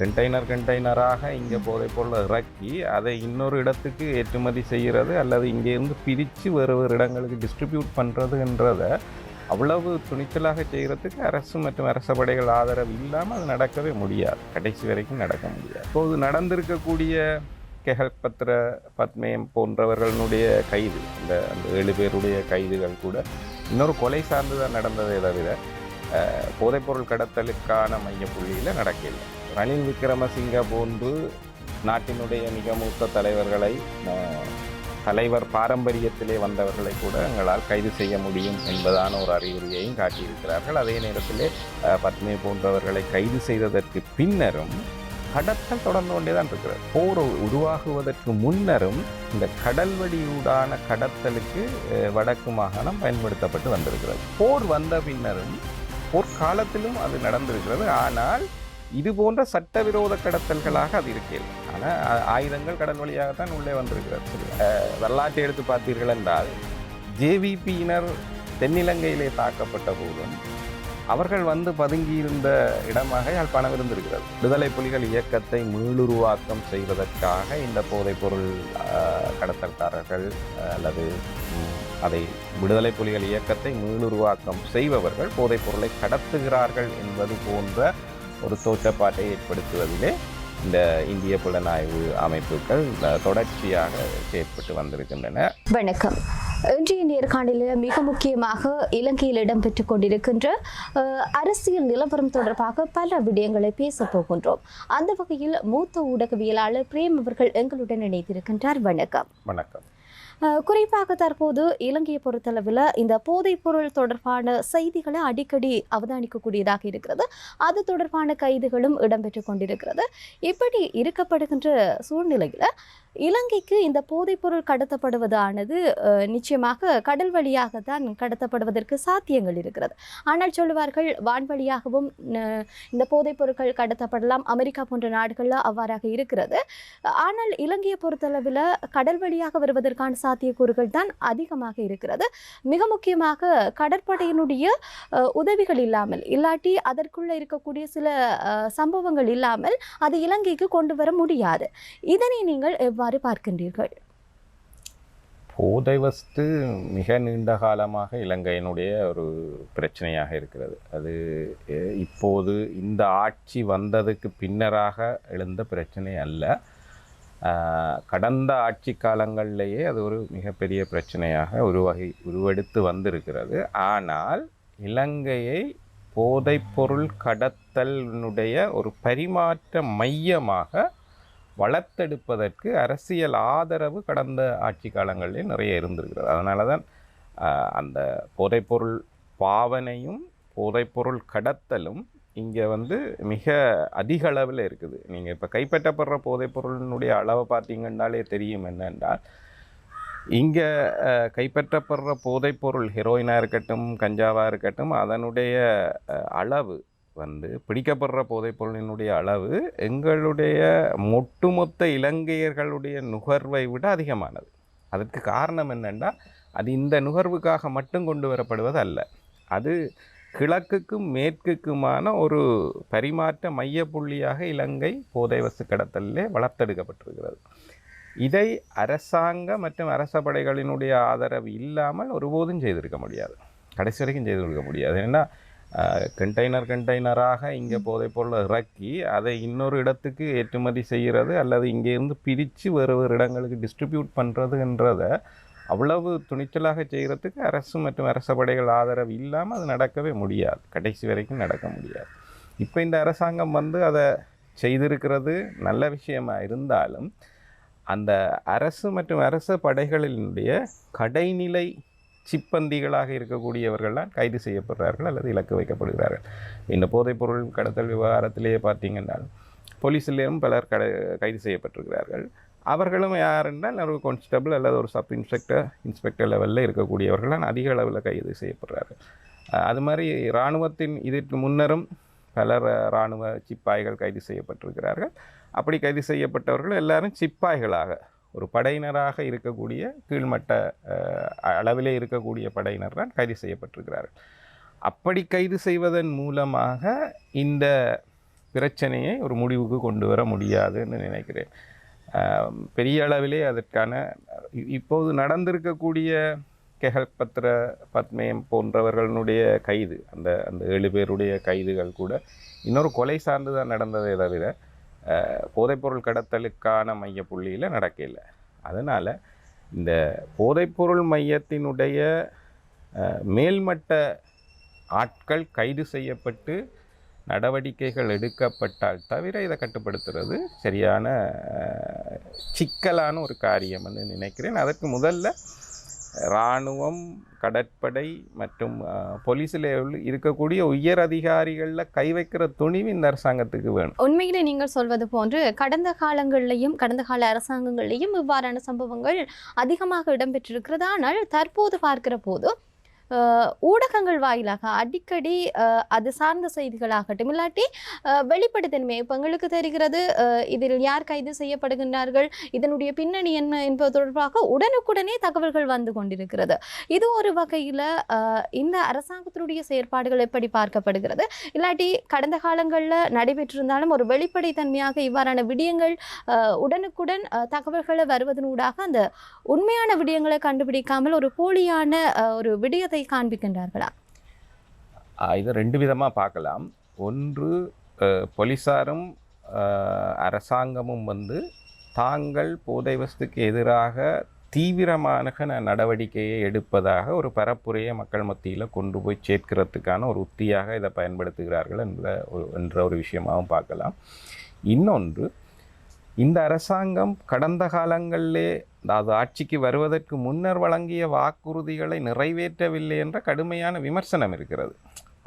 Container கண்டெய்னராக இங்கே போதைப் பொருளை இறக்கி அதை இன்னொரு இடத்துக்கு ஏற்றுமதி செய்கிறது அல்லது இங்கேருந்து பிரித்து வேறு வேறு இடங்களுக்கு டிஸ்ட்ரிபியூட் பண்ணுறதுன்றத அவ்வளவு துணிச்சலாக செய்கிறதுக்கு அரசு மற்றும் அரச படைகள் ஆதரவு இல்லாமல் அது நடக்கவே முடியாது. கடைசி வரைக்கும் நடக்க முடியாது. இப்போது நடந்திருக்கக்கூடிய கெஹல்பத்ர பத்மேயம் போன்றவர்களுடைய கைது இந்த அந்த ஏழு பேருடைய கைதுகள் கூட இன்னொரு கொலை சார்ந்து தான் நடந்ததே தவிர போதைப்பொருள் கடத்தலுக்கான மையப்புள்ளியில் நடக்கவில்லை. ரணில் விக்ரமசிங்க போன்று நாட்டினுடைய மிக மூத்த தலைவர்களை தலைவர் பாரம்பரியத்திலே வந்தவர்களை கூட எங்களால் கைது செய்ய முடியும் என்பதான ஒரு அறிகுறியையும் காட்டியிருக்கிறார்கள். அதே நேரத்திலே அஹ், பத்மே போன்றவர்களை கைது செய்ததற்கு பின்னரும் கடத்தல் தொடர்ந்து கொண்டே தான் இருக்கிறது. போர் உருவாகுவதற்கு முன்னரும் இந்த கடல் வழியூடான கடத்தலுக்கு வடக்கு மாகாணம் பயன்படுத்தப்பட்டு வந்திருக்கிறது. போர் வந்த பின்னரும் போர்க்காலத்திலும் அது நடந்திருக்கிறது. ஆனால் இது போன்ற சட்டவிரோத கடத்தல்களாக அது இருக்கிறது. ஆனால் ஆயுதங்கள் கடல் வழியாகத்தான் உள்ளே வந்திருக்கிறது. வரலாற்றை எடுத்து பார்த்தீர்கள் என்றால் ஜேவிபியினர் தென்னிலங்கையிலே தாக்கப்பட்ட போதும் அவர்கள் வந்து பதுங்கியிருந்த இடமாக யாழ்ப்பாணம் இருந்திருக்கிறது. விடுதலை புலிகள் இயக்கத்தை மீளுருவாக்கம் செய்வதற்காக இந்த போதைப்பொருள் கடத்தல்காரர்கள் அல்லது அதை விடுதலை புலிகள் இயக்கத்தை மீளுருவாக்கம் செய்பவர்கள் போதைப்பொருளை கடத்துகிறார்கள் என்பது போன்ற ஒரு தோற்றப்பாட்டை ஏற்படுத்துவதிலே இந்த இந்திய புலனாய்வு அமைப்புகள் தொடர்ச்சியாக செயற்பட்டு வந்திருக்கின்றன. வணக்கம். இன்றைய நேர்காணலில் மிக முக்கியமாக இலங்கையில் இடம்பெற்றுக் கொண்டிருக்கின்ற அரசியல் நிலவரம் தொடர்பாக பல விடயங்களை பேசப் போகின்றோம். அந்த வகையில் மூத்த ஊடகவியலாளர் பிரேம் அவர்கள் எங்களுடன் இணைந்திருக்கின்றார். வணக்கம். வணக்கம். குறிப்பாக தற்போது இலங்கையை பொறுத்தளவில் இந்த போதைப்பொருள் தொடர்பான செய்திகளை அடிக்கடி அவதானிக்கக்கூடியதாக இருக்கிறது. அது தொடர்பான கைதுகளும் இடம்பெற்று கொண்டிருக்கிறது. இப்படி இருக்கப்படுகின்ற சூழ்நிலையில் இலங்கைக்கு இந்த போதைப்பொருள் கடத்தப்படுவதானது நிச்சயமாக கடல் வழியாகத்தான் கடத்தப்படுவதற்கு சாத்தியங்கள் இருக்கிறது. ஆனால் சொல்லுவார்கள் வான்வழியாகவும் இந்த போதைப் பொருட்கள் கடத்தப்படலாம். அமெரிக்கா போன்ற நாடுகளில் அவ்வாறாக இருக்கிறது. ஆனால் இலங்கையை பொறுத்தளவில் கடல் வழியாக வருவதற்கான சாத்தியக்கூறுகள் தான் அதிகமாக இருக்கிறது. மிக முக்கியமாக கடற்படையினுடைய உதவிகள் இல்லாமல் இல்லாட்டி அதற்குள்ளே இருக்கக்கூடிய சில சம்பவங்கள் இல்லாமல் அது இலங்கைக்கு கொண்டு வர முடியாது. இதனை நீங்கள் எவ்வாறு பார்க்கின்றீர்கள். போதை வஸ்து மிக நீண்ட காலமாக இலங்கையினுடைய ஒரு பிரச்சனையாக இருக்கிறது. அது இப்போது இந்த ஆட்சி வந்ததுக்கு பின்னராக எழுந்த பிரச்சனை அல்ல. கடந்த ஆட்சி காலங்களிலேயே அது ஒரு மிகப்பெரிய பிரச்சனையாக உருவாகி உருவெடுத்து வந்திருக்கிறது. ஆனால் இலங்கையை போதைப்பொருள் கடத்தலினுடைய ஒரு பரிமாற்ற மையமாக வளர்த்தெடுப்பதற்கு அரசியல் ஆதரவு கடந்த ஆட்சி காலங்களில் நிறைய இருந்திருக்கிறது. அதனால தான் அந்த போதைப்பொருள் பாவனையும் போதைப்பொருள் கடத்தலும் இங்கே வந்து மிக அதிக அளவில் இருக்குது. நீங்கள் இப்போ கைப்பற்றப்படுற போதைப்பொருளினுடைய அளவை பார்த்தீங்கன்னாலே தெரியும் என்னென்றால் இங்கே கைப்பற்றப்படுற போதைப்பொருள் ஹெரோயினாக இருக்கட்டும் கஞ்சாவாக இருக்கட்டும் அதனுடைய அளவு வந்து பிடிக்கப்படுற போதைப்பொருளினுடைய அளவு எங்களுடைய ஒட்டுமொத்த இலங்கையர்களுடைய நுகர்வை விட அதிகமானது. அதற்கு காரணம் என்னென்னா அது இந்த நுகர்வுக்காக மட்டும் கொண்டு வரப்படுவது அல்ல. அது கிழக்குக்கும் மேற்குக்குமான ஒரு பரிமாற்ற மையப்புள்ளியாக இலங்கை போதை வசு கடத்தலிலே வளர்த்தெடுக்கப்பட்டிருக்கிறது. இதை அரசாங்க மற்றும் அரச படைகளினுடைய ஆதரவு இல்லாமல் ஒருபோதும் செய்திருக்க முடியாது. கடைசி வரைக்கும் கொடுக்க முடியாது. ஏன்னா கண்டெய்னர் கண்டெய்னராக இங்கே போதைப் பொருளை இறக்கி அதை இன்னொரு இடத்துக்கு ஏற்றுமதி செய்கிறது அல்லது இங்கேருந்து பிரித்து வேறு வேறு இடங்களுக்கு டிஸ்ட்ரிபியூட் பண்ணுறதுன்றத அவ்வளவு துணிச்சலாக செய்கிறதுக்கு அரசு மற்றும் அரச படைகள் ஆதரவு இல்லாமல் அது நடக்கவே முடியாது. கடைசி வரைக்கும் நடக்க முடியாது. இப்போ இந்த அரசாங்கம் வந்து அதை செய்திருக்கிறது நல்ல விஷயமா இருந்தாலும் அந்த அரசு மற்றும் அரச படைகளினுடைய கடைநிலை சிப்பந்திகளாக இருக்கக்கூடியவர்கள்லாம் கைது செய்யப்படுறார்கள் அல்லது இலக்கு வைக்கப்படுகிறார்கள். இந்த போதைப்பொருள் கடத்தல் விவகாரத்திலேயே பார்த்தீங்கன்னா போலீஸிலேயும் பலர் கடை கைது செய்யப்பட்டிருக்கிறார்கள். அவர்களும் யார் என்றால் ஒரு கான்ஸ்டபிள் அல்லது ஒரு சப் இன்ஸ்பெக்டர் இன்ஸ்பெக்டர் லெவலில் இருக்கக்கூடியவர்களால் அதிக அளவில் கைது செய்யப்படுறார்கள். அது மாதிரி இராணுவத்தின் இதற்கு முன்னரும் பலர் இராணுவ சிப்பாய்கள் கைது செய்யப்பட்டிருக்கிறார்கள். அப்படி கைது செய்யப்பட்டவர்கள் எல்லாரும் சிப்பாய்களாக ஒரு படையினராக இருக்கக்கூடிய கீழ்மட்ட அளவிலே இருக்கக்கூடிய படையினர் தான் கைது செய்யப்பட்டிருக்கிறார்கள். அப்படி கைது செய்வதன் மூலமாக இந்த பிரச்சனையை ஒரு முடிவுக்கு கொண்டு வர முடியாதுன்னு நினைக்கிறேன். பெரிய அளவிலே அதற்கான இப்போது நடந்திருக்கக்கூடிய கெகல்பத்ர பத்மேம் போன்றவர்களுடைய கைது அந்த அந்த ஏழு பேருடைய கைதுகள் கூட இன்னொரு கொலை சார்ந்து தான் நடந்ததே தவிர போதைப்பொருள் கடத்தலுக்கான மைய புள்ளியில் நடக்கல. அதனால் இந்த போதைப்பொருள் மையத்தினுடைய மேல்மட்ட ஆட்கள் கைது செய்யப்பட்டு நடவடிக்கைகள் எடுக்கப்பட்டால் தவிர இதை கட்டுப்படுத்துறது சரியான சிக்கலான ஒரு காரியம் என்று நினைக்கிறேன். அதற்கு முதல்ல இராணுவம் கடற்படை மற்றும் போலீஸில் இருக்கக்கூடிய உயர் அதிகாரிகளில் கை வைக்கிற துணிவு இந்த அரசாங்கத்துக்கு வேணும். உண்மையிலே நீங்கள் சொல்வது போன்று கடந்த காலங்களிலையும் கடந்த கால அரசாங்கங்களிலையும் இவ்வாறான சம்பவங்கள் அதிகமாக இடம்பெற்றிருக்கிறது? ஆனால் தற்போது பார்க்கிற போது ஊடகங்கள் வாயிலாக அடிக்கடி அது சார்ந்த செய்திகளாகட்டும் இல்லாட்டி வெளிப்படுத்தன்மை இப்போ எங்களுக்கு தெரிகிறது இதில் யார் கைது செய்யப்படுகின்றார்கள் இதனுடைய பின்னணி என்ன என்பது தொடர்பாக உடனுக்குடனே தகவல்கள் வந்து கொண்டிருக்கிறது. இது ஒரு வகையில் இந்த அரசாங்கத்தினுடைய செயற்பாடுகள் எப்படி பார்க்கப்படுகிறது? இல்லாட்டி கடந்த காலங்களில் நடைபெற்றிருந்தாலும் ஒரு வெளிப்படைத்தன்மையாக இவ்வாறான விடயங்கள் உடனுக்குடன் தகவல்களை வருவதனூடாக அந்த உண்மையான விடயங்களை கண்டுபிடிக்காமல் ஒரு போலியான ஒரு விடயத்தை காண்பிக்கின்றார்களா? இதை ரெண்டு விதமாக பார்க்கலாம். ஒன்று போலீஸாரும் அரசாங்கமும் வந்து தாங்கள் போதை வஸ்துக்கு எதிராக தீவிரமான ந- நடவடிக்கையை எடுப்பதாக ஒரு பரப்புரையை மக்கள் மத்தியில் கொண்டு போய் சேர்க்கிறதுக்கான ஒரு உத்தியாக இதை பயன்படுத்துகிறார்கள் என்ற ஒரு- என்ற ஒரு விஷயமாகவும் பார்க்கலாம். இன்னொன்று இந்த அரசாங்கம் கடந்த காலங்களிலே அதாவது ஆட்சிக்கு வருவதற்கு முன்னர் வழங்கிய வாக்குறுதிகளை நிறைவேற்றவில்லை என்ற கடுமையான விமர்சனம் இருக்கிறது.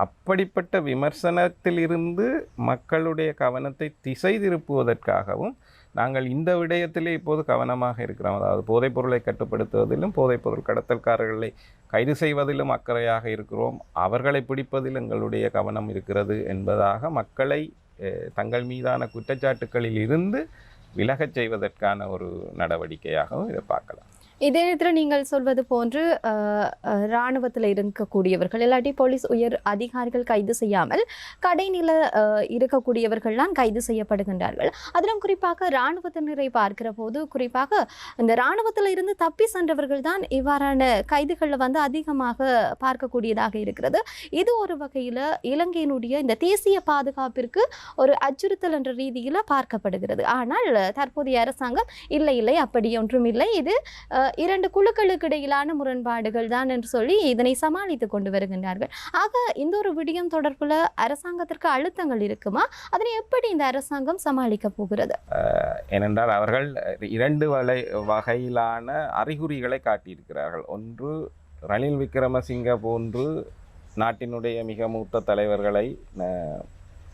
அப்படிப்பட்ட விமர்சனத்திலிருந்து மக்களுடைய கவனத்தை திசை திருப்புவதற்காகவும் நாங்கள் இந்த விடயத்திலே இப்போது கவனமாக இருக்கிறோம். அதாவது போதைப்பொருளை கட்டுப்படுத்துவதிலும் போதைப்பொருள் கடத்தல்காரர்களை கைது செய்வதிலும் அக்கறையாக இருக்கிறோம். அவர்களை பிடிப்பதில் எங்களுடைய கவனம் இருக்கிறது என்பதாக மக்களை தங்கள் மீதான குற்றச்சாட்டுக்களில் இருந்து விலகச் செய்வதற்கான ஒரு நடவடிக்கையாகவும் இதை பார்க்கலாம். இதே நேரத்தில் நீங்கள் சொல்வது போன்று இராணுவத்தில் இருக்கக்கூடியவர்கள் இல்லாட்டி போலீஸ் உயர் அதிகாரிகள் கைது செய்யாமல் கடைநில இருக்கக்கூடியவர்கள்லாம் கைது செய்யப்படுகின்றார்கள். அதிலும் குறிப்பாக இராணுவத்தினரை பார்க்கிற போது குறிப்பாக இந்த இராணுவத்தில் இருந்து தப்பி சென்றவர்கள் தான் இவ்வாறான கைதுகளில் வந்து அதிகமாக பார்க்கக்கூடியதாக இருக்கிறது. இது ஒரு வகையில் இலங்கையினுடைய இந்த தேசிய பாதுகாப்பிற்கு ஒரு அச்சுறுத்தல் என்ற ரீதியில் பார்க்கப்படுகிறது. ஆனால் தற்போதைய அரசாங்கம் இல்லை இல்லை அப்படி ஒன்றும் இல்லை. இது இரண்டு குழுக்களுக்கு இடையிலான முரண்பாடுகள் தான் என்று சொல்லி இதனை சமாளித்து கொண்டு வருகின்றார்கள். ஆக இந்த ஒரு விடயம் தொடர்புல அரசாங்கத்திற்கு அழுத்தங்கள் இருக்குமா? அதனை எப்படி இந்த அரசாங்கம் சமாளிக்க போகிறது? ஏனென்றால் அவர்கள் இரண்டு வலை வகையிலான அறிகுறிகளை காட்டியிருக்கிறார்கள். ஒன்று ரணில் விக்ரமசிங்க போன்று நாட்டினுடைய மிக மூத்த தலைவர்களை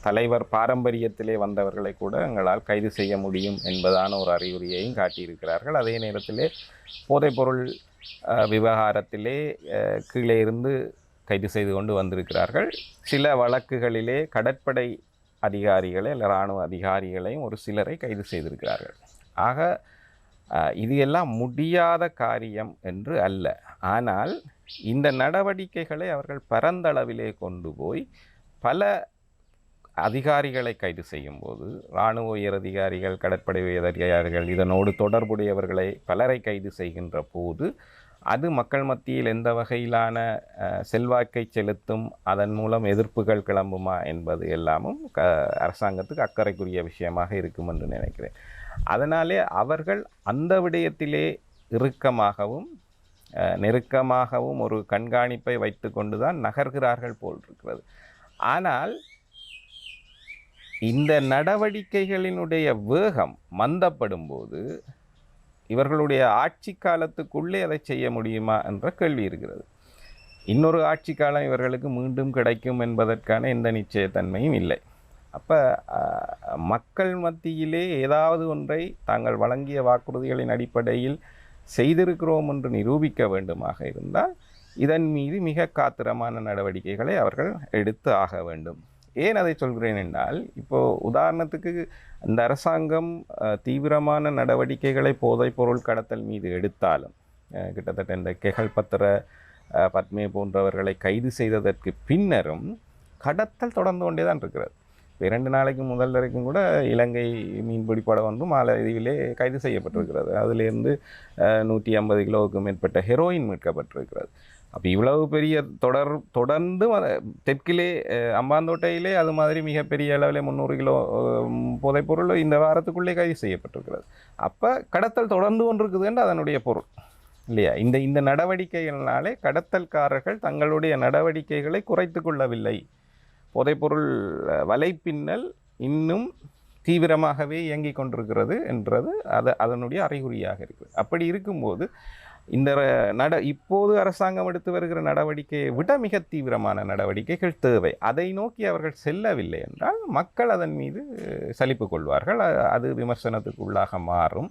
தலைவர் பாரம்பரியத்திலே வந்தவர்களை கூட எங்களால் கைது செய்ய முடியும் என்பதான ஒரு அறிகுறியையும் காட்டியிருக்கிறார்கள். அதே நேரத்திலே போதைப்பொருள் விவகாரத்திலே கீழே இருந்து கைது செய்து கொண்டு வந்திருக்கிறார்கள். சில வழக்குகளிலே கடற்படை அதிகாரிகளை இல்லை இராணுவ அதிகாரிகளையும் ஒரு சிலரை கைது செய்திருக்கிறார்கள். ஆக இது எல்லாம் முடியாத காரியம் என்று அல்ல. ஆனால் இந்த நடவடிக்கைகளை அவர்கள் பரந்தளவிலே கொண்டு போய் பல அதிகாரிகளை கைது செய்யும் போது இராணுவ உயர் அதிகாரிகள் கடற்படை உயரதிகாரிகள் இதனோடு தொடர்புடையவர்களை பலரை கைது செய்கின்ற போது அது மக்கள் மத்தியில் எந்த வகையிலான செல்வாக்கை செலுத்தும் அதன் மூலம் எதிர்ப்புகள் கிளம்புமா என்பது எல்லாமும் க அரசாங்கத்துக்கு அக்கறைக்குரிய விஷயமாக இருக்கும் என்று நினைக்கிறேன். அதனாலே அவர்கள் அந்த விடயத்திலே இறுக்கமாகவும் நெருக்கமாகவும் ஒரு கண்காணிப்பை வைத்து கொண்டு தான் நகர்கிறார்கள் போல் இருக்கிறது. ஆனால் இந்த நடவடிக்கைகளினுடைய வேகம் மந்தப்படும் போது இவர்களுடைய ஆட்சி காலத்துக்குள்ளே அதை செய்ய முடியுமா என்ற கேள்வி இருக்கிறது. இன்னொரு ஆட்சி காலம் இவர்களுக்கு மீண்டும் கிடைக்கும் என்பதற்கான எந்த நிச்சயத்தன்மையும் இல்லை. அப்போ மக்கள் மத்தியிலே ஏதாவது ஒன்றை தாங்கள் வழங்கிய வாக்குறுதிகளின் அடிப்படையில் செய்திருக்கிறோம் என்று நிரூபிக்க வேண்டுமாக இருந்தால் இதன் மீது மிக காத்திரமான நடவடிக்கைகளை அவர்கள் எடுத்து ஆக வேண்டும். ஏன் அதை சொல்கிறேன் என்றால் இப்போது உதாரணத்துக்கு இந்த அரசாங்கம் தீவிரமான நடவடிக்கைகளை போதைப்பொருள் கடத்தல் மீது எடுத்தாலும் கிட்டத்தட்ட இந்த கெகல் பத்திர பத்மே போன்றவர்களை கைது செய்ததற்கு பின்னரும் கடத்தல் தொடர்ந்து கொண்டே தான் இருக்கிறது. இரண்டு நாளைக்கு முதல் வரைக்கும் கூட இலங்கை மீன்பிடி படம் வந்து மாலதீவிலே கைது செய்யப்பட்டிருக்கிறது. அதிலிருந்து நூற்றி ஐம்பது கிலோவுக்கு மேற்பட்ட ஹெரோயின் மீட்கப்பட்டிருக்கிறது. அப்போ இவ்வளவு பெரிய தொடர் தொடர்ந்து தெற்கிலே அம்பாந்தோட்டையிலே அது மாதிரி மிகப்பெரிய அளவில் முந்நூறு கிலோ புதைப்பொருள் இந்த வாரத்துக்குள்ளே கைது செய்யப்பட்டிருக்கிறது. அப்போ கடத்தல் தொடர்ந்து கொண்டிருக்குதுன்னு அதனுடைய பொருள் இல்லையா? இந்த இந்த நடவடிக்கைகள்னாலே கடத்தல்காரர்கள் தங்களுடைய நடவடிக்கைகளை குறைத்து கொள்ளவில்லை. புதைப்பொருள் வலைப்பின்னல் இன்னும் தீவிரமாகவே இயங்கிக் கொண்டிருக்கிறது என்றது அது அதனுடைய அறிகுறியாக இருக்குது. அப்படி இருக்கும்போது இந்த ர- நட இப்போது அரசாங்கம் எடுத்து வருகிற நடவடிக்கையை விட மிக தீவிரமான நடவடிக்கைகள் தேவை. அதை நோக்கி அவர்கள் செல்லவில்லை என்றால் மக்கள் அதன் மீது சலிப்பு கொள்வார்கள். அது விமர்சனத்துக்கு உள்ளாக மாறும்.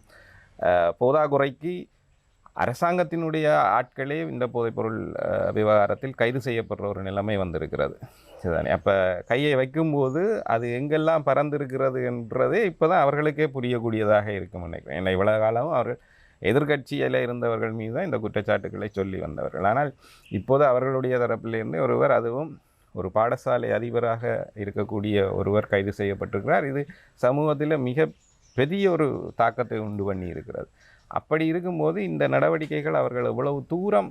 அஹ், போதாக்குறைக்கு அரசாங்கத்தினுடைய ஆட்களே இந்த போதைப்பொருள் விவகாரத்தில் கைது செய்யப்படுற ஒரு நிலைமை வந்திருக்கிறது. சரிதானே அப்போ கையை வைக்கும்போது அது எங்கெல்லாம் பறந்திருக்கிறது என்றதே இப்போ தான் அவர்களுக்கே புரியக்கூடியதாக இருக்கும் நினைக்கிறேன். ஏன்னா இவ்வளவு காலமும் அவர்கள் எதிர்க்கட்சியில் இருந்தவர்கள் மீது தான் இந்த குற்றச்சாட்டுக்களை சொல்லி வந்தவர்கள். ஆனால் இப்போது அவர்களுடைய தரப்பிலிருந்து ஒருவர் அதுவும் ஒரு பாடசாலை அதிபராக இருக்கக்கூடிய ஒருவர் கைது செய்யப்பட்டிருக்கிறார். இது சமூகத்தில் மிக பெரிய ஒரு தாக்கத்தை உண்டு பண்ணி இருக்கிறது அப்படி இருக்கும்போது இந்த நடவடிக்கைகள் அவர்கள் எவ்வளவு தூரம்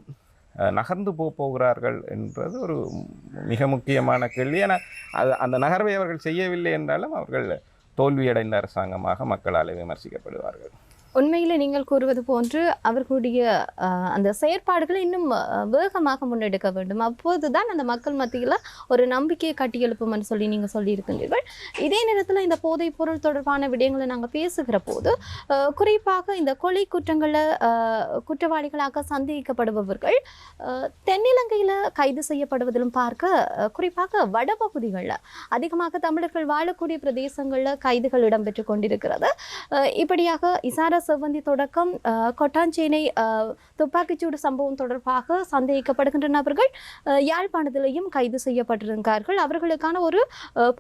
நகர்ந்து போக போகிறார்கள் என்றது ஒரு மிக முக்கியமான கேள்வி. ஏன்னா அது அந்த நகர்வை அவர்கள் செய்யவில்லை என்றாலும் அவர்கள் தோல்வியடைந்த அரசாங்கமாக மக்களால் விமர்சிக்கப்படுவார்கள். உண்மையில் நீங்கள் கூறுவது போன்று அவர்களுடைய அந்த செயற்பாடுகளை இன்னும் வேகமாக முன்னெடுக்க வேண்டும். அப்போதுதான் அந்த மக்கள் மத்தியில் ஒரு நம்பிக்கையை கட்டியெழுப்பும்னு சொல்லி நீங்கள் சொல்லியிருக்கின்றீர்கள். இதே நேரத்தில் இந்த போதைப் பொருள் தொடர்பான விடயங்களை நாங்கள் பேசுகிற போது குறிப்பாக இந்த கொலை குற்றங்களை குற்றவாளிகளாக சந்தேகிக்கப்படுபவர்கள் தென்னிலங்கையில் கைது செய்யப்படுவதிலும் பார்க்க குறிப்பாக வடபகுதிகளில் அதிகமாக தமிழர்கள் வாழக்கூடிய பிரதேசங்களில் கைதுகள் இடம்பெற்று கொண்டிருக்கிறது. இப்படியாக இசாரா செவ்வந்தி தொடக்கம் கொட்டாஞ்சேனை துப்பாக்கிச்சூடு சம்பவம் தொடர்பாக சந்தேகிக்கப்படுகின்ற நபர்கள் யாழ்ப்பாணத்திலையும் கைது செய்யப்பட்டிருந்தார்கள். அவர்களுக்கான ஒரு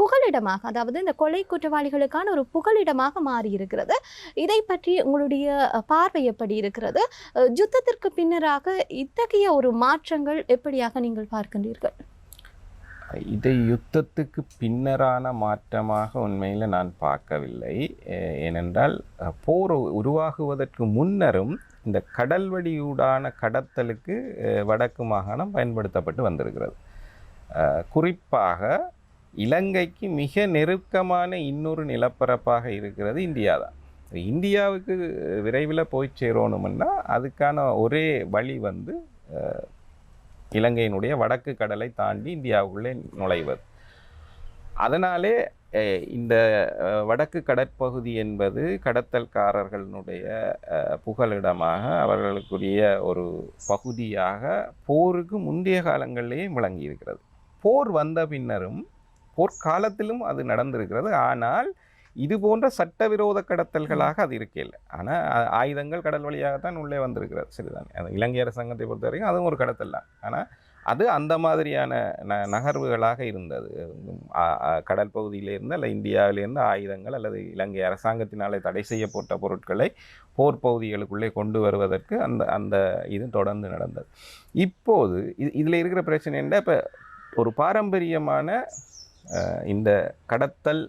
புகலிடமாக அதாவது இந்த கொலை குற்றவாளிகளுக்கான ஒரு புகலிடமாக மாறியிருக்கிறது. இதை பற்றி உங்களுடைய பார்வை எப்படி இருக்கிறது? யுத்தத்திற்கு பின்னராக இத்தகைய ஒரு மாற்றங்கள் எப்படியாக நீங்கள் பார்க்கின்றீர்கள்? இதை யுத்தத்துக்கு பின்னரான மாற்றமாக உண்மையில் நான் பார்க்கவில்லை. ஏனென்றால் போர் உருவாகுவதற்கு முன்னரும் இந்த கடல்வழியூடான கடத்தலுக்கு வடக்கு மாகாணம் பயன்படுத்தப்பட்டு வந்திருக்கிறது. குறிப்பாக இலங்கைக்கு மிக நெருக்கமான இன்னொரு நிலப்பரப்பாக இருக்கிறது இந்தியா தான். இந்தியாவுக்கு விரைவில் போய் சேரணும்னா அதுக்கான ஒரே வழி வந்து இலங்கையினுடைய வடக்கு கடலை தாண்டி இந்தியாவுக்குள்ளே நுழைவது அதனாலே இந்த வடக்கு கடற்பகுதி என்பது கடத்தல்காரர்களுடைய புகலிடமாக அவர்களுக்குரிய ஒரு பகுதியாக போருக்கு முந்தைய காலங்களிலேயே விளங்கி இருக்கிறது போர் வந்த பின்னரும் போர்க்காலத்திலும் அது நடந்திருக்கிறது. ஆனால் இது போன்ற சட்டவிரோத கடத்தல்களாக அது இருக்கையில் ஆனால் ஆயுதங்கள் கடல் வழியாகத்தான் உள்ளே வந்திருக்கிறது. சரிதான்? இலங்கை அரசாங்கத்தை பொறுத்த வரைக்கும் அதுவும் ஒரு கடத்தல் தான். ஆனால் அது அந்த மாதிரியான ந நகர்வுகளாக இருந்தது. கடல் பகுதியிலிருந்து அல்ல இந்தியாவிலிருந்து ஆயுதங்கள் அல்லது இலங்கை அரசாங்கத்தினாலே தடை செய்யப்பட்ட பொருட்களை போர் பகுதிகளுக்குள்ளே கொண்டு வருவதற்கு அந்த அந்த இது தொடர்ந்து நடந்தது. இப்போது இது இதில் இருக்கிற பிரச்சனை என்ன? இப்போ ஒரு பாரம்பரியமான இந்த கடத்தல்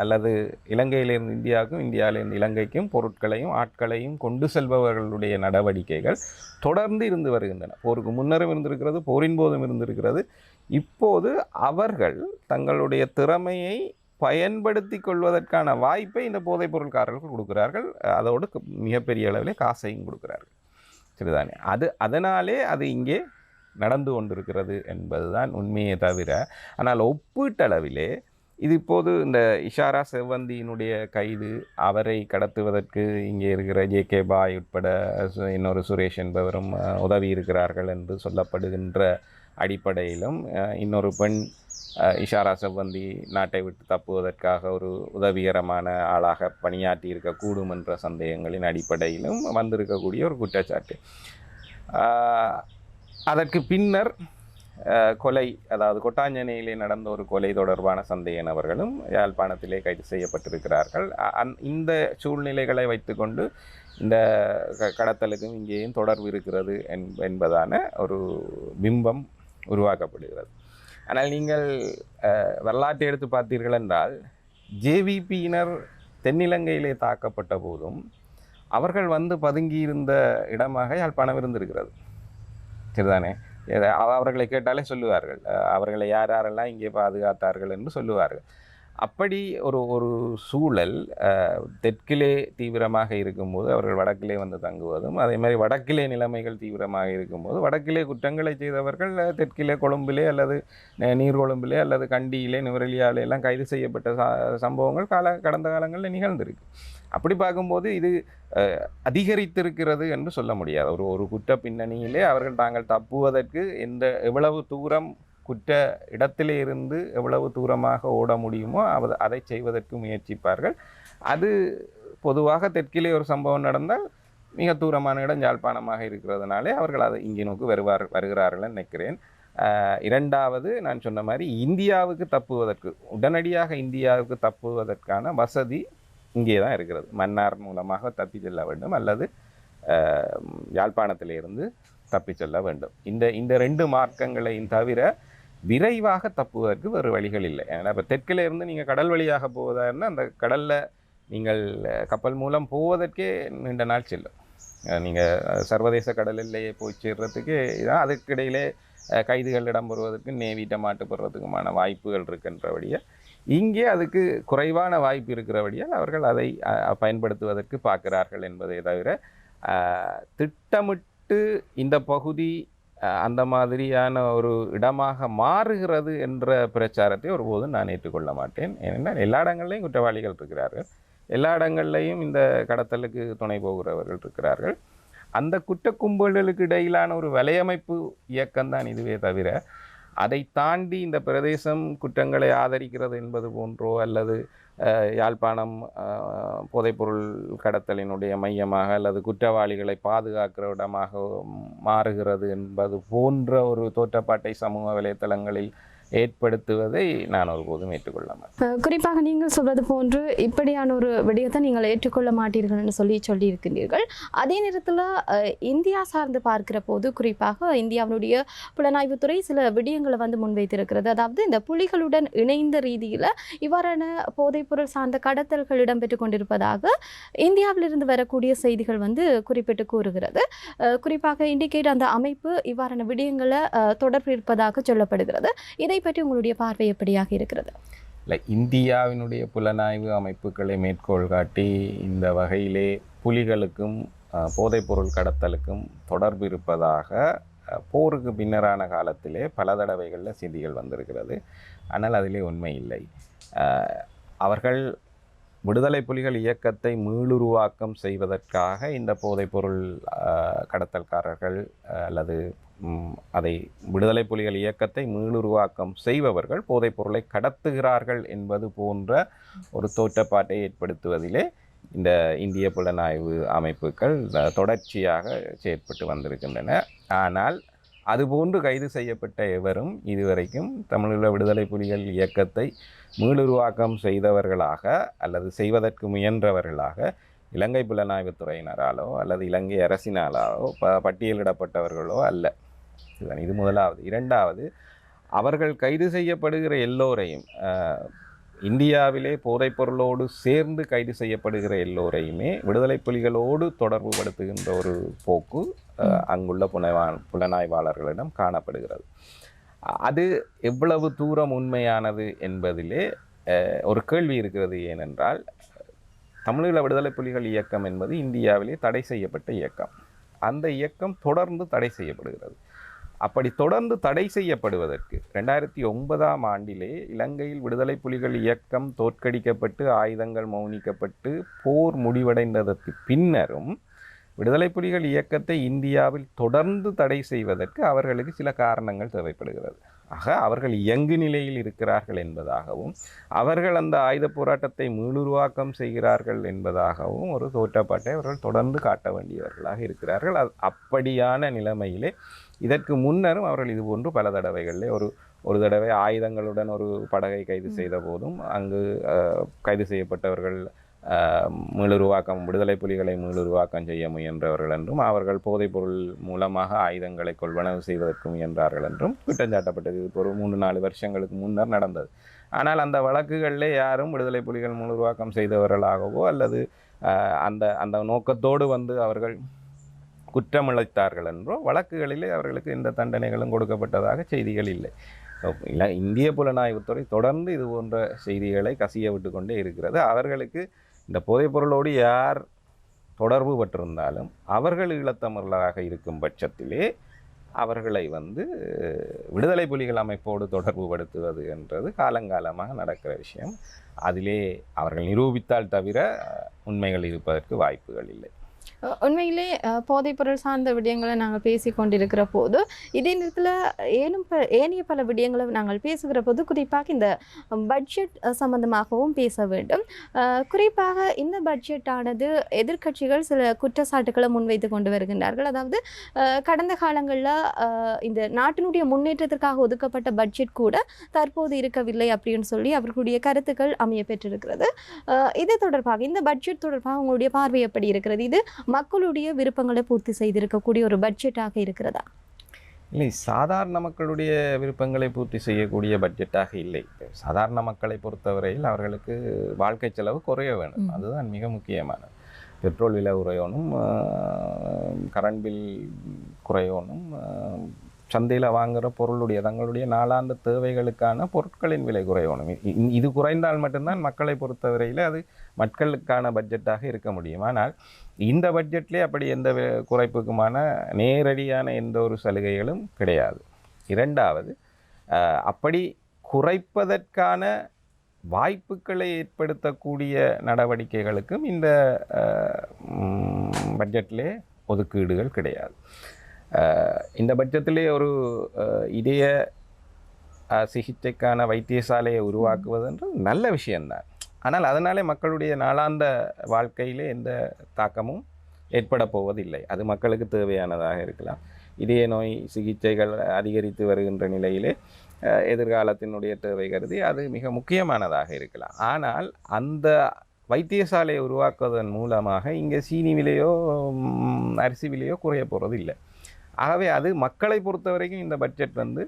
அல்லது இலங்கையிலிருந்து இந்தியாவுக்கும் இந்தியாவிலிருந்து இலங்கைக்கும் பொருட்களையும் ஆட்களையும் கொண்டு செல்பவர்களுடைய நடவடிக்கைகள் தொடர்ந்து இருந்து வருகின்றன. போருக்கு முன்னரும் இருந்திருக்கிறது போரின் போதும் இருந்திருக்கிறது. இப்போது அவர்கள் தங்களுடைய திறமையை பயன்படுத்தி கொள்வதற்கான வாய்ப்பை இந்த போதைப் பொருள்காரர்கள் கொடுக்கிறார்கள். அதோடு மிகப்பெரிய அளவிலே காசையும் கொடுக்கிறார்கள். சரிதானே? அது அதனாலே அது இங்கே நடந்து கொண்டிருக்கிறது என்பதுதான் உண்மையே தவிர ஆனால் ஒப்பீட்டளவிலே இது இப்போது இந்த இஷாரா செவ்வந்தியினுடைய கைது அவரை கடத்துவதற்கு இங்கே இருக்கிற ஜே கே பாய் உட்பட சு- இன்னொரு சுரேஷ் என்பவரும் உதவி இருக்கிறார்கள் என்று சொல்லப்படுகின்ற அடிப்படையிலும் இன்னொரு பெண் இஷாரா செவ்வந்தி நாட்டை விட்டு தப்புவதற்காக ஒரு உதவிகரமான ஆளாக பணியாற்றி இருக்கக்கூடும் என்ற சந்தேகங்களின் அடிப்படையிலும் வந்திருக்கக்கூடிய ஒரு குற்றச்சாட்டு. அதற்கு பின்னர் கொலை அதாவது கொட்டாஞ்சனையிலே நடந்த ஒரு கொலை தொடர்பான சந்தேக நபர்களும் யாழ்ப்பாணத்திலே கைது செய்யப்பட்டிருக்கிறார்கள். அந் இந்த சூழ்நிலைகளை வைத்துக்கொண்டு இந்த க- கடத்தலுக்கும் இங்கேயும் தொடர்பு இருக்கிறது என் என்பதான ஒரு பிம்பம் உருவாக்கப்படுகிறது. ஆனால் நீங்கள் வரலாற்றை எடுத்து பார்த்தீர்கள் என்றால் ஜேவிபியினர் தென்னிலங்கையிலே தாக்கப்பட்ட போதும் அவர்கள் வந்து பதுங்கியிருந்த இடமாக யாழ்ப்பாணம் இருந்திருக்கிறது. சரிதானே? அவர்களை கேட்டாலே சொல்லுவார்கள். அவர்களை யார் யாரெல்லாம் இங்கே பாதுகாத்தார்கள் என்று சொல்லுவார்கள். அப்படி ஒரு ஒரு சூழல் தெற்கிலே தீவிரமாக இருக்கும்போது அவர்கள் வடக்கிலே வந்து தங்குவதும் அதே மாதிரி வடக்கிலே நிலைமைகள் தீவிரமாக இருக்கும்போது வடக்கிலே குற்றங்களை செய்தவர்கள் தெற்கிலே கொழும்பிலே அல்லது நீர்கொழும்பிலே அல்லது கண்டியிலே நுவரெலியாலே எல்லாம் கைது செய்யப்பட்ட ச- சம்பவங்கள் கால கடந்த காலங்களில் நிகழ்ந்திருக்கு. அப்படி பார்க்கும்போது இது அதிகரித்திருக்கிறது என்று சொல்ல முடியாது. ஒரு ஒரு குற்ற பின்னணியிலே அவர்கள் தாங்கள் தப்புவதற்கு எந்த எவ்வளவு தூரம் குற்ற இடத்திலே இருந்து எவ்வளவு தூரமாக ஓட முடியுமோ அதை செய்வதற்கு முயற்சிப்பார்கள். அது பொதுவாக தெற்கிலே ஒரு சம்பவம் நடந்தால் மிக தூரமான இடம் யாழ்ப்பாணமாக இருக்கிறதுனாலே அவர்கள் அதை இங்கே நோக்கி வருவார் வருகிறார்கள் நினைக்கிறேன். இரண்டாவது நான் சொன்ன மாதிரி இந்தியாவுக்கு தப்புவதற்கு உடனடியாக இந்தியாவுக்கு தப்புவதற்கான வசதி இங்கே தான் இருக்கிறது. மன்னார் மூலமாக தப்பி செல்ல வேண்டும் அல்லது யாழ்ப்பாணத்திலிருந்து தப்பி செல்ல வேண்டும். இந்த இந்த ரெண்டு மார்க்கங்களையும் தவிர விரைவாக தப்புவதற்கு வேறு வழிகள் இல்லை. ஏன்னா இப்போ தெற்கில் இருந்து நீங்கள் கடல் வழியாக போவதா இருந்தால் அந்த கடலில் நீங்கள் கப்பல் மூலம் போவதற்கே நீண்ட நாள் செல்லும். நீங்கள் சர்வதேச கடல் எல்லையை போய் சேர்றதுக்கு இதான் அதுக்கிடையிலே கைதுகள் இடம்பெறுவதற்கு நேவிட்ட மாட்டுப்படுறதுக்குமான வாய்ப்புகள் இருக்கின்றபடியே இங்கே அதுக்கு குறைவான வாய்ப்பு இருக்கிறபடியால் அவர்கள் அதை பயன்படுத்துவதற்கு பார்க்கிறார்கள் என்பதை தவிர திட்டமிட்டு இந்த பகுதி அந்த மாதிரியான ஒரு இடமாக மாறுகிறது என்ற பிரச்சாரத்தை ஒருபோதும் நான் ஏற்றுக்கொள்ள மாட்டேன். ஏனென்றால் எல்லா இடங்கள்லையும் குற்றவாளிகள் இருக்கிறார்கள். எல்லா இடங்கள்லையும் இந்த கடத்தலுக்கு துணை போகிறவர்கள் இருக்கிறார்கள். அந்த குற்ற கும்பல்களுக்கு இடையிலான ஒரு வலையமைப்பு இயக்கம்தான் இதுவே தவிர அதை தாண்டி இந்த பிரதேசம் குற்றங்களை ஆதரிக்கிறது என்பது போன்றோ அல்லது யாழ்ப்பாணம் போதைப்பொருள் கடத்தலினுடைய மையமாக அல்லது குற்றவாளிகளை பாதுகாக்கிற இடமாக மாறுகிறது என்பது போன்ற ஒரு தோற்றப்பாட்டை சமூக வலைத்தளங்களில் ஏற்படுத்துவதை நான் ஒருபோதும் ஏற்றுக்கொள்ள மாட்டேன். குறிப்பாக நீங்கள் சொல்வது போன்று இப்படியான ஒரு விடயத்தை நீங்கள் ஏற்றுக்கொள்ள மாட்டீர்கள்னு சொல்லி சொல்லியிருக்கின்றீர்கள். அதே நேரத்தில் இந்தியா சார்ந்து பார்க்கிற போது குறிப்பாக இந்தியாவினுடைய புலனாய்வுத்துறை சில விடயங்களை வந்து முன்வைத்திருக்கிறது. அதாவது இந்த புலிகளுடன் இணைந்த ரீதியில் இவ்வாறான போதைப்பொருள் சார்ந்த கடத்தல்கள் இடம்பெற்று கொண்டிருப்பதாக இந்தியாவிலிருந்து வரக்கூடிய செய்திகள் வந்து குறிப்பிட்டு கூறுகிறது. குறிப்பாக இண்டிகேட் அந்த அமைப்பு இவ்வாறான விடயங்களை தொடர்பு இருப்பதாக சொல்லப்படுகிறது. இதை பற்றி உங்களுடைய பார்வை எப்படியாக இருக்கிறது? இல்லை இந்தியாவினுடைய புலனாய்வு அமைப்புகளை மேற்கோள் காட்டி இந்த வகையிலே புலிகளுக்கும் போதைப்பொருள் கடத்தலுக்கும் தொடர்பு இருப்பதாக போருக்கு பின்னரான காலத்திலே பல தடவைகளில் செய்திகள் வந்திருக்கிறது. ஆனால் அதிலே உண்மை இல்லை. அவர்கள் விடுதலை புலிகள் இயக்கத்தை மீளுருவாக்கம் செய்வதற்காக இந்த போதைப்பொருள் கடத்தல்காரர்கள் அல்லது அதை விடுதலை புலிகள் இயக்கத்தை மீளுருவாக்கம் செய்பவர்கள் போதைப் பொருளை கடத்துகிறார்கள் என்பது போன்ற ஒரு தோற்றப்பாட்டை ஏற்படுத்துவதிலே இந்த இந்திய புலனாய்வு அமைப்புகள் தொடர்ச்சியாக செயற்பட்டு வந்திருக்கின்றன. ஆனால் அதுபோன்று கைது செய்யப்பட்ட எவரும் இதுவரைக்கும் தமிழீழ விடுதலை புலிகள் இயக்கத்தை மீளுருவாக்கம் செய்தவர்களாக அல்லது செய்வதற்கு முயன்றவர்களாக இலங்கை புலனாய்வுத் துறையினராலோ அல்லது இலங்கை அரசினாலோ ப பட்டியலிடப்பட்டவர்களோ அல்ல. இதுதான். இது முதலாவது. இரண்டாவது அவர்கள் கைது செய்யப்படுகிற எல்லோரையும் இந்தியாவிலே போதைப் பொருளோடு சேர்ந்து கைது செய்யப்படுகிற எல்லோரையுமே விடுதலை புலிகளோடு தொடர்பு படுத்துகின்ற ஒரு போக்கு அங்குள்ள புலவா புலனாய்வாளர்களிடம் காணப்படுகிறது. அது எவ்வளவு தூரம் உண்மையானது என்பதிலே ஒரு கேள்வி இருக்கிறது. ஏனென்றால் தமிழீழ விடுதலை புலிகள் இயக்கம் என்பது இந்தியாவிலே தடை செய்யப்பட்ட இயக்கம். அந்த இயக்கம் தொடர்ந்து தடை செய்யப்படுகிறது. அப்படி தொடர்ந்து தடை செய்யப்படுவதற்கு ரெண்டாயிரத்தி ஒன்பதாம் ஆண்டிலே இலங்கையில் விடுதலை புலிகள் இயக்கம் தோற்கடிக்கப்பட்டு ஆயுதங்கள் மௌனிக்கப்பட்டு போர் முடிவடைந்ததற்கு பின்னரும் விடுதலை புலிகள் இயக்கத்தை இந்தியாவில் தொடர்ந்து தடை செய்வதற்கு அவர்களுக்கு சில காரணங்கள் தேவைப்படுகிறது. ஆக அவர்கள் இயங்கு நிலையில் இருக்கிறார்கள் என்பதாகவும் அவர்கள் அந்த ஆயுத போராட்டத்தை மீளுருவாக்கம் செய்கிறார்கள் என்பதாகவும் ஒரு தோற்றப்பாட்டை அவர்கள் தொடர்ந்து காட்ட வேண்டியவர்களாக இருக்கிறார்கள். அது அப்படியான நிலைமையிலே இதற்கு முன்னரும் அவர்கள் இதுபோன்று பல தடவைகளிலே ஒரு ஒரு தடவை ஆயுதங்களுடன் ஒரு படகை கைது செய்த போதும் அங்கு கைது செய்யப்பட்டவர்கள் மீளுருவாக்கம் விடுதலை புலிகளை மீளுருவாக்கம் செய்ய முயன்றவர்கள் என்றும் அவர்கள் போதைப்பொருள் மூலமாக ஆயுதங்களை கொள்வனவு செய்வதற்கு முயன்றார்கள் என்றும் குற்றம் சாட்டப்பட்டது. இது ஒரு மூணு நாலு வருஷங்களுக்கு முன்னர் நடந்தது. ஆனால் அந்த வழக்குகளிலே யாரும் விடுதலை புலிகள் மீளுருவாக்கம் செய்தவர்களாகவோ அல்லது அந்த அந்த நோக்கத்தோடு வந்து அவர்கள் குற்றமிழைத்தார்கள் என்றோ வழக்குகளிலே அவர்களுக்கு எந்த தண்டனைகளும் கொடுக்கப்பட்டதாக செய்திகள் இல்லை. இல்லை இந்திய புலனாய்வுத்துறை தொடர்ந்து இது போன்ற செய்திகளை கசிய விட்டு கொண்டே இருக்கிறது. அவர்களுக்கு இந்த போதைப்பொருளோடு யார் தொடர்பு பட்டிருந்தாலும் அவர்கள் ஈழத்தமிழராக இருக்கும் பட்சத்திலே அவர்களை வந்து விடுதலை புலிகள் அமைப்போடு தொடர்பு படுத்துவது என்றது காலங்காலமாக நடக்கிற விஷயம். அதிலே அவர்கள் நிரூபித்தால் தவிர உண்மைகள் இருப்பதற்கு வாய்ப்புகள் இல்லை. உண்மையிலே போதைப்பொருள் சார்ந்த விடயங்களை நாங்கள் பேசி கொண்டிருக்கிற போது இதே நேரத்தில் ஏனும் ப ஏனைய பல விடயங்களை நாங்கள் பேசுகிற போது குறிப்பாக இந்த பட்ஜெட் சம்பந்தமாகவும் பேச வேண்டும். குறிப்பாக இந்த பட்ஜெட்டானது எதிர்க்கட்சிகள் சில குற்றச்சாட்டுகளை முன்வைத்து கொண்டு வருகின்றார்கள். அதாவது கடந்த காலங்களில் இந்த நாட்டினுடைய முன்னேற்றத்திற்காக ஒதுக்கப்பட்ட பட்ஜெட் கூட தற்போது இருக்கவில்லை அப்படின்னு சொல்லி அவர்களுடைய கருத்துக்கள் அமைய பெற்றிருக்கிறது. இது தொடர்பாக இந்த பட்ஜெட் தொடர்பாக உங்களுடைய பார்வை எப்படி இருக்கிறது? இது மக்களுடைய விருப்பங்களை பூர்த்தி செய்திருக்கக்கூடிய ஒரு பட்ஜெட்டாக இருக்கிறதா? இல்லை சாதாரண மக்களுடைய விருப்பங்களை பூர்த்தி செய்யக்கூடிய பட்ஜெட்டாக இல்லை. சாதாரண மக்களை பொறுத்தவரையில் அவர்களுக்கு வாழ்க்கை செலவு குறைய வேண்டும். அதுதான் மிக முக்கியமானது. பெட்ரோல் விலை குறையணும் கரண்ட் பில் குறையணும் சந்தையில் வாங்குகிற பொருளுடைய தங்களுடைய நாளாந்த தேவைகளுக்கான பொருட்களின் விலை குறையணும். இது குறைந்தால் மட்டும்தான் மக்களை பொறுத்தவரையில் அது மக்களுக்கான பட்ஜெட்டாக இருக்க முடியும். ஆனால் இந்த பட்ஜெட்லேயே அப்படி எந்த குறைப்புக்குமான நேரடியான எந்த ஒரு சலுகைகளும் கிடையாது. இரண்டாவது அப்படி குறைப்பதற்கான வாய்ப்புகளை ஏற்படுத்தக்கூடிய நடவடிக்கைகளுக்கும் இந்த பட்ஜெட்டிலே ஒதுக்கீடுகள் கிடையாது. இந்த பட்ஜெட்டிலே ஒரு இதய சிகிச்சைக்கான வைத்தியசாலையை உருவாக்குவதுன்றது நல்ல விஷயம்தான். ஆனால் அதனாலே மக்களுடைய நாளாந்த வாழ்க்கையிலே எந்த தாக்கமும் ஏற்பட போவதில்லை. அது மக்களுக்கு தேவையானதாக இருக்கலாம். இதய நோய் சிகிச்சைகள் அதிகரித்து வருகின்ற நிலையிலே எதிர்காலத்தினுடைய தேவை கருதி அது மிக முக்கியமானதாக இருக்கலாம். ஆனால் அந்த வைத்தியசாலையை உருவாக்குவதன் மூலமாக இங்கே சீனி விலையோ அரிசி விலையோ குறைய போகிறது இல்லை ஆகவே அது மக்களை பொறுத்த வரைக்கும் இந்த பட்ஜெட் வந்து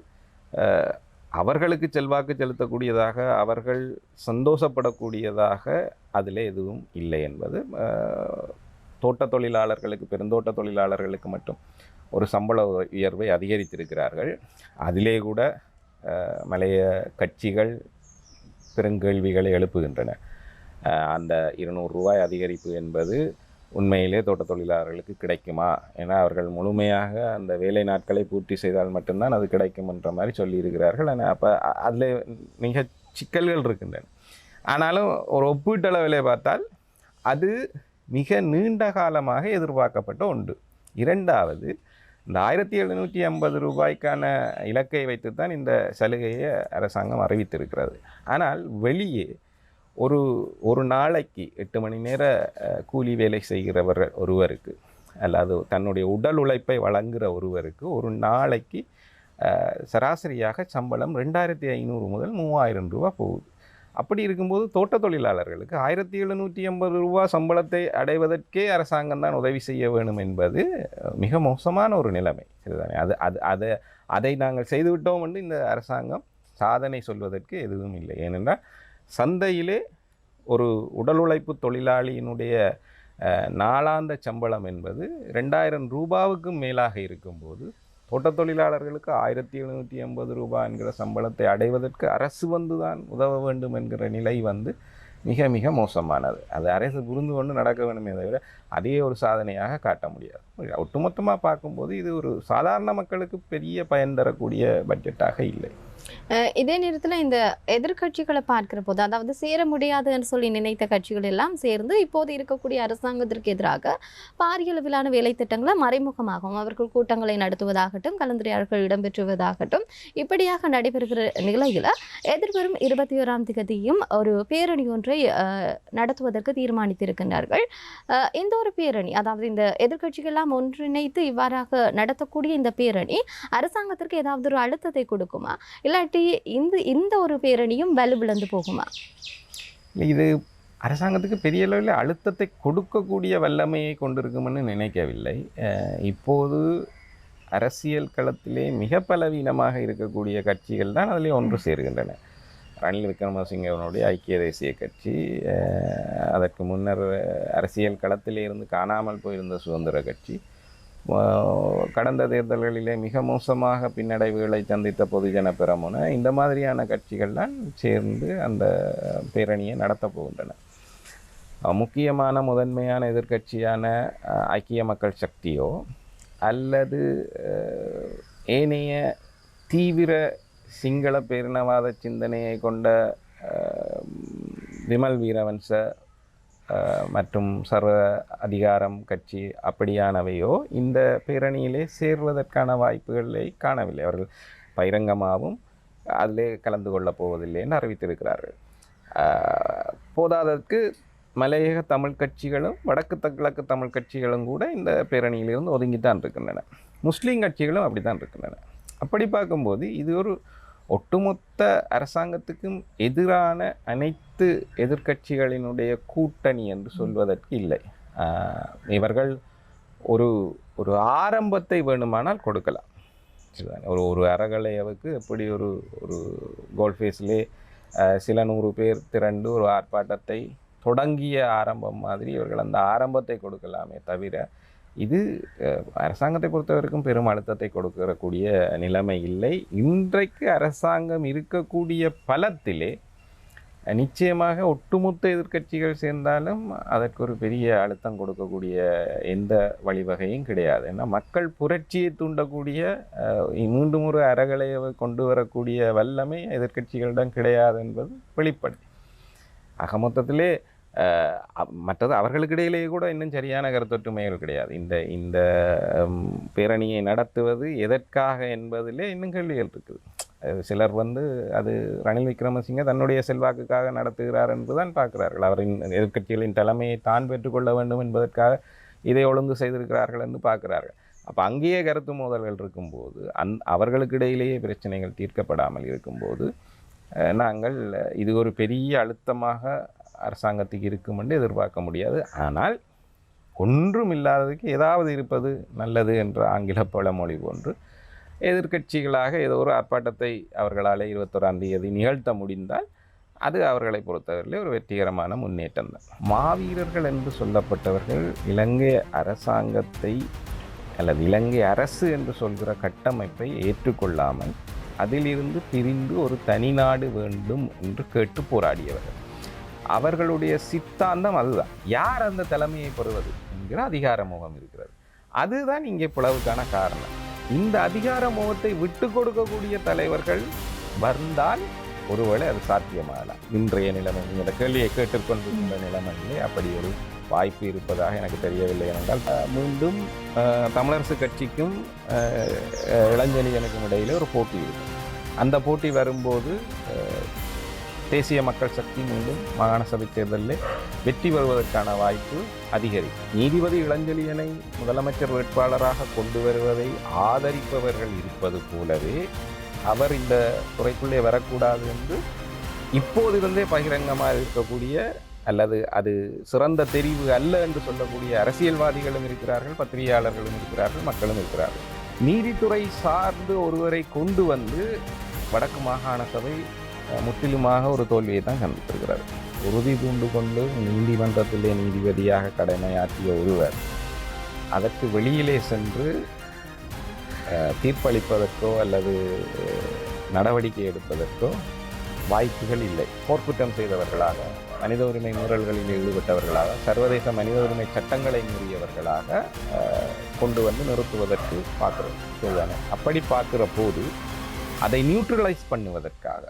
அவர்களுக்கு செல்வாக்கு செலுத்தக்கூடியதாக அவர்கள் சந்தோஷப்படக்கூடியதாக அதில் எதுவும் இல்லை என்பது தோட்ட தொழிலாளர்களுக்கு பெருந்தோட்ட தொழிலாளர்களுக்கு மட்டும் ஒரு சம்பள உயர்வை அதிகரித்திருக்கிறார்கள். அதிலே கூட மலைய கட்சிகள் பெருங்கேள்விகளை எழுப்புகின்றன. அந்த இருநூறு ரூபாய் அதிகரிப்பு என்பது உண்மையிலே தோட்ட தொழிலாளர்களுக்கு கிடைக்குமா? ஏன்னா அவர்கள் முழுமையாக அந்த வேலை நாட்களை பூர்த்தி செய்தால் மட்டும்தான் அது கிடைக்கும்ன்ற மாதிரி சொல்லியிருக்கிறார்கள். ஆனால் அப்போ அதில் மிக சிக்கல்கள் இருக்கின்றன. ஆனாலும் ஒரு ஒப்பீட்டளவிலே பார்த்தால் அது மிக நீண்ட காலமாக எதிர்பார்க்கப்பட்ட ஒன்று. இரண்டாவது இந்த ஆயிரத்தி எழுநூற்றி ஐம்பது ரூபாய்க்கான இலக்கை வைத்துத்தான் இந்த சலுகையை அரசாங்கம் அறிவித்திருக்கிறது. ஆனால் வெளியே ஒரு ஒரு நாளைக்கு எட்டு மணி நேர கூலி வேலை செய்கிறவர் ஒருவருக்கு அல்லது தன்னுடைய உடல் உழைப்பை வழங்குகிற ஒருவருக்கு ஒரு நாளைக்கு சராசரியாக சம்பளம் ரெண்டாயிரத்தி ஐநூறு முதல் மூவாயிரம் ரூபா போகுது. அப்படி இருக்கும்போது தோட்ட தொழிலாளர்களுக்கு ஆயிரத்தி எழுநூற்றி எண்பது ரூபா சம்பளத்தை அடைவதற்கே அரசாங்கம் தான் உதவி செய்ய வேணும் என்பது மிக மோசமான ஒரு நிலைமை. சரிதானே? அது அது அதை அதை நாங்கள் செய்துவிட்டோம் என்று இந்த அரசாங்கம் சாதனை சொல்வதற்கு எதுவும் இல்லை. ஏனென்றால் சந்தையிலே ஒரு உடல் உழைப்பு தொழிலாளியினுடைய நாளாந்த சம்பளம் என்பது ரெண்டாயிரம் ரூபாவுக்கும் மேலாக இருக்கும்போது தோட்ட தொழிலாளர்களுக்கு ஆயிரத்தி எழுநூற்றி எண்பது ரூபாய் என்கிற சம்பளத்தை அடைவதற்கு அரசு வந்து தான் உதவ வேண்டும் என்கிற நிலை வந்து மிக மிக மோசமானது. அது அரசு புரிந்து கொண்டு நடக்க வேண்டுமே தவிர அதே ஒரு சாதனையாக காட்ட முடியாது. ஒட்டுமொத்தமாக பார்க்கும்போது இது ஒரு சாதாரண மக்களுக்கு பெரிய பயன் தரக்கூடிய பட்ஜெட்டாக இல்லை. இதே நேரத்தில் இந்த எதிர்க்கட்சிகளை பார்க்கிற போது அதாவது சேர முடியாதுன்னு சொல்லி நினைத்த கட்சிகள் எல்லாம் சேர்ந்து இப்போது இருக்கக்கூடிய அரசாங்கத்திற்கு எதிராக பாரிய அளவிலான வேலை திட்டங்களை மறைமுகமாகவும் அவர்கள் கூட்டங்களை நடத்துவதாகட்டும் கலந்துரையாடல்கள் இடம்பெற்றுவதாகட்டும் இப்படியாக நடைபெறுகிற நிலையில் எதிர்வரும் இருபத்தி ஓராம் தேதியும் ஒரு பேரணி ஒன்றை நடத்துவதற்கு தீர்மானித்திருக்கின்றார்கள். இந்த ஒரு பேரணி அதாவது இந்த எதிர்க்கட்சிகள் எல்லாம் ஒன்றிணைத்து இவ்வாறாக நடத்தக்கூடிய இந்த பேரணி அரசாங்கத்திற்கு ஏதாவது ஒரு அழுத்தத்தை கொடுக்குமா? இல்லை இல்லாட்டி இந்த இந்த ஒரு பேரணியும் வலுவிழந்து போகுமா? இது அரசாங்கத்துக்கு பெரிய அளவில் அழுத்தத்தை கொடுக்கக்கூடிய வல்லமையை கொண்டிருக்கும்னு நினைக்கவில்லை. இப்போது அரசியல் களத்திலே மிக பலவீனமாக இருக்கக்கூடிய கட்சிகள் தான் அதிலே ஒன்று சேர்கின்றன. ரணில் விக்ரமசிங்கவனுடைய ஐக்கிய தேசிய கட்சி அதற்கு முன்னர் அரசியல் களத்திலே இருந்து காணாமல் போயிருந்த சுதந்திர கட்சி கடந்த தேர்தல்களிலே மிக மோசமாக பின்னடைவுகளை சந்தித்த பொதுஜன பெரமுன இந்த மாதிரியான கட்சிகள்லாம் சேர்ந்து அந்த பேரணியை நடத்தப் போகின்றன. முக்கியமான முதன்மையான எதிர்க்கட்சியான ஐக்கிய மக்கள் சக்தியோ அல்லது ஏனைய தீவிர சிங்கள பேரினவாத சிந்தனையை கொண்ட விமல் வீரவன்ச மற்றும் சர்வ அதிகாரம் கட்சி அப்படியானவையோ இந்த பேரணியிலே சேர்வதற்கான வாய்ப்புகளை காணவில்லை. அவர்கள் பகிரங்கமாகவும் அதிலே கலந்து கொள்ளப் போவதில்லை என்று அறிவித்திருக்கிறார்கள். போதாதற்கு போதாததற்கு மலையக தமிழ் கட்சிகளும் வடக்கு கிழக்கு தமிழ் கட்சிகளும் கூட இந்த பேரணியிலிருந்து ஒதுங்கித்தான் இருக்கின்றன. முஸ்லீம் கட்சிகளும் அப்படித்தான் இருக்கின்றன. அப்படி பார்க்கும்போது இது ஒரு ஒட்டுமொத்த அரசாங்கத்துக்கும் எதிரான அனைத்து எதிர்க்கட்சிகளினுடைய கூட்டணி என்று சொல்வதற்கு இல்லை. இவர்கள் ஒரு ஒரு ஆரம்பத்தை வேணுமானால் கொடுக்கலாம்? ஒரு ஒரு அறகலையவுக்கு எப்படி ஒரு ஒரு கோல்ஃபேஸ்லே சில நூறு பேர் திரண்டு ஒரு ஆர்ப்பாட்டத்தை தொடங்கிய ஆரம்பம் மாதிரி இவர்கள் அந்த ஆரம்பத்தை கொடுக்கலாமே தவிர இது அரசாங்கத்தை பொறுத்தவரைக்கும் பெரும் அழுத்தத்தை கொடுக்கக்கூடிய நிலைமை இல்லை. இன்றைக்கு அரசாங்கம் இருக்கக்கூடிய பலத்திலே நிச்சயமாக ஒட்டுமொத்த எதிர்க்கட்சிகள் சேர்ந்தாலும் அதற்கு ஒரு பெரிய அழுத்தம் கொடுக்கக்கூடிய எந்த வழிவகையும் கிடையாது. ஏன்னா மக்கள் புரட்சியை தூண்டக்கூடிய அஹ், மீண்டும் ஒரு கொண்டு வரக்கூடிய வல்லமை எதிர்க்கட்சிகளிடம் கிடையாது என்பது வெளிப்படை. ஆக மொத்தத்திலே மற்றது அவர்களுக்கிடையிலேயே கூட இன்னும் சரியான கருத்தொற்றுமைகள் கிடையாது. இந்த இந்த பேரணியை நடத்துவது எதற்காக என்பதிலே இன்னும் கேள்விகள் இருக்குது. சிலர் வந்து அது ரணில் விக்ரமசிங்க தன்னுடைய செல்வாக்குக்காக நடத்துகிறார் என்றுதான் பார்க்கிறார்கள். அவரின் எதிர்க்கட்சிகளின் தலைமையை தான் பெற்றுக்கொள்ள வேண்டும் என்பதற்காக இதை ஒழுங்கு செய்திருக்கிறார்கள் என்று பார்க்கிறார்கள். அப்போ அங்கேயே கருத்து மோதல்கள் இருக்கும்போது அந் அவர்களுக்கு இடையிலேயே பிரச்சனைகள் தீர்க்கப்படாமல் இருக்கும்போது நாங்கள் இது ஒரு பெரிய அழுத்தமாக அரசாங்கத்துக்கு இருக்கும் என்று எதிர்பார்க்க முடியாது. ஆனால் ஒன்றும் இல்லாததுக்கு ஏதாவது இருப்பது நல்லது என்ற ஆங்கில பழமொழி போன்று எதிர்க்கட்சிகளாக ஏதோ ஒரு ஆர்ப்பாட்டத்தை அவர்களால் இருபத்தோராம் தேதி நிகழ்த்த முடிந்தால் அது அவர்களை பொறுத்தவரையிலே ஒரு வெற்றிகரமான முன்னேற்றம் தான். மாவீரர்கள் என்று சொல்லப்பட்டவர்கள் இலங்கை அரசாங்கத்தை அல்லது இலங்கை அரசு என்று சொல்கிற கட்டமைப்பை ஏற்றுக்கொள்ளாமல் அதிலிருந்து பிரிந்து ஒரு தனிநாடு வேண்டும் என்று கேட்டு போராடியவர்கள். அவர்களுடைய சித்தாந்தம் அதுதான். யார் அந்த தலைமையை பெறுவது என்கிற அதிகார மோகம் இருக்கிறது. அதுதான் இங்கே பிளவுக்கான காரணம். இந்த அதிகார மோகத்தை விட்டு கொடுக்கக்கூடிய தலைவர்கள் வந்தால் ஒருவேளை அது சாத்தியமாகலாம். இன்றைய நிலைமை இந்த கேள்வியை கேட்டுக்கொண்டிருக்கின்ற நிலைமையிலே அப்படி ஒரு வாய்ப்பு இருப்பதாக எனக்கு தெரியவில்லை என்றால் மீண்டும் தமிழரசு கட்சிக்கும் அஹ், இளஞ்செழியனுக்கும் இடையிலே ஒரு போட்டி இருக்கும். அந்த போட்டி வரும்போது தேசிய மக்கள் சக்தி மீண்டும் மாகாண சபை தேர்தலில் வெற்றி பெறுவதற்கான வாய்ப்பு அதிகரிக்கும். நீதிபதி இளஞ்செழியனை முதலமைச்சர் வேட்பாளராக கொண்டு வருவதை ஆதரிப்பவர்கள் இருப்பது போலவே அவர் இந்த துறைக்குள்ளே வரக்கூடாது என்று இப்போதிருந்தே பகிரங்கமாக இருக்கக்கூடிய அல்லது அது சிறந்த தெரிவு அல்ல என்று சொல்லக்கூடிய அரசியல்வாதிகளும் இருக்கிறார்கள் பத்திரிகையாளர்களும் இருக்கிறார்கள் மக்களும் இருக்கிறார்கள். நீதித்துறை சார்ந்து ஒருவரை கொண்டு வந்து வடக்கு மாகாண சபை முற்றிலுமாக ஒரு தோல்வியை தான் சந்தித்திருக்கிறார் உறுதி பூண்டு கொண்டு நீதிமன்றத்திலே நீதிபதியாக கடமையாற்றிய ஒருவர் அதற்கு வெளியிலே சென்று தீர்ப்பளிப்பதற்கோ அல்லது நடவடிக்கை எடுப்பதற்கோ வாய்ப்புகள் இல்லை. போர்க்குற்றம் செய்தவர்களாக மனித உரிமை மீறல்களில் ஈடுபட்டவர்களாக சர்வதேச மனித உரிமை சட்டங்களை மீறியவர்களாக கொண்டு வந்து நிறுத்துவதற்கு பார்க்குறோம். சரிதானே? அப்படி பார்க்குற போது அதை நியூட்ரலைஸ் பண்ணுவதற்காக